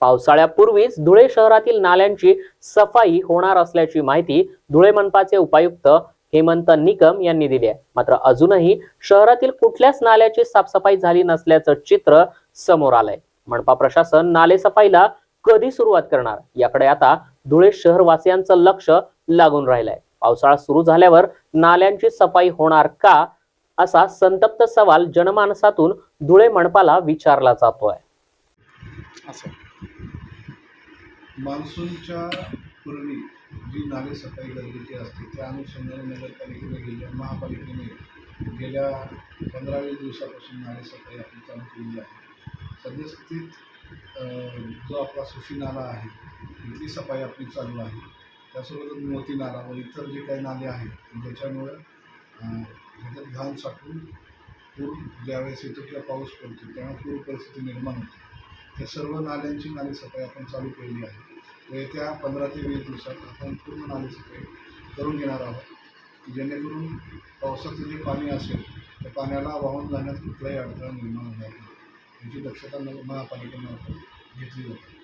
पावसाळ्यापूर्वीच धुळे शहरातील नाल्यांची सफाई होणार असल्याची माहिती धुळे मनपाचे उपायुक्त हेमंत निकम यांनी दिली आहे. मात्र अजूनही शहरातील कुठल्याच नाल्याची साफसफाई झाली नसल्याचं चित्र समोर आलंय. मनपा प्रशासन नाले सफाईला कधी सुरुवात करणार? याकडे आता धुळे शहरवासियांचं लक्ष लागून राहिलंय. पावसाळा सुरू झाल्यावर नाल्यांची सफाई होणार का असा संतप्त सवाल जनमानसातून धुळे मनपाला विचारला जातोय. असं. मान्सूनच्या पूर्वी जी नाले सफाई गरजेची असते त्या अनुषंगाने नगरपालिकेने गेल्या महापालिकेने गेल्या पंधरा वीस दिवसापासून नाले सफाई आपली चालू केलेली आहे. सद्यस्थितीत जो आपला सुशी नाला आहे इथली सफाई आपली चालू आहे. त्यासोबतच मोती नाला व इतर जे काही नाले आहेत ज्याच्यामुळं ह्याच्यात घाण साठून पूर ज्यावेळेस येतो किंवा पाऊस पडतो तेव्हा पूर परिस्थिती निर्माण होते. हे सर्व नाल्यांची नाली सफाई आपण चालू केलेली आहे. येत्या पंधरा ते वीस दिवसात आपण पूर्ण नाली सफाई करून घेणार आहोत. जेणेकरून पावसाचं जे पाणी असेल त्या पाण्याला वाहून जाण्यात कुठलाही अडथळा निर्माण होणार नाही. याची दक्षता नगर महापालिकेनं आपण घेतली जाते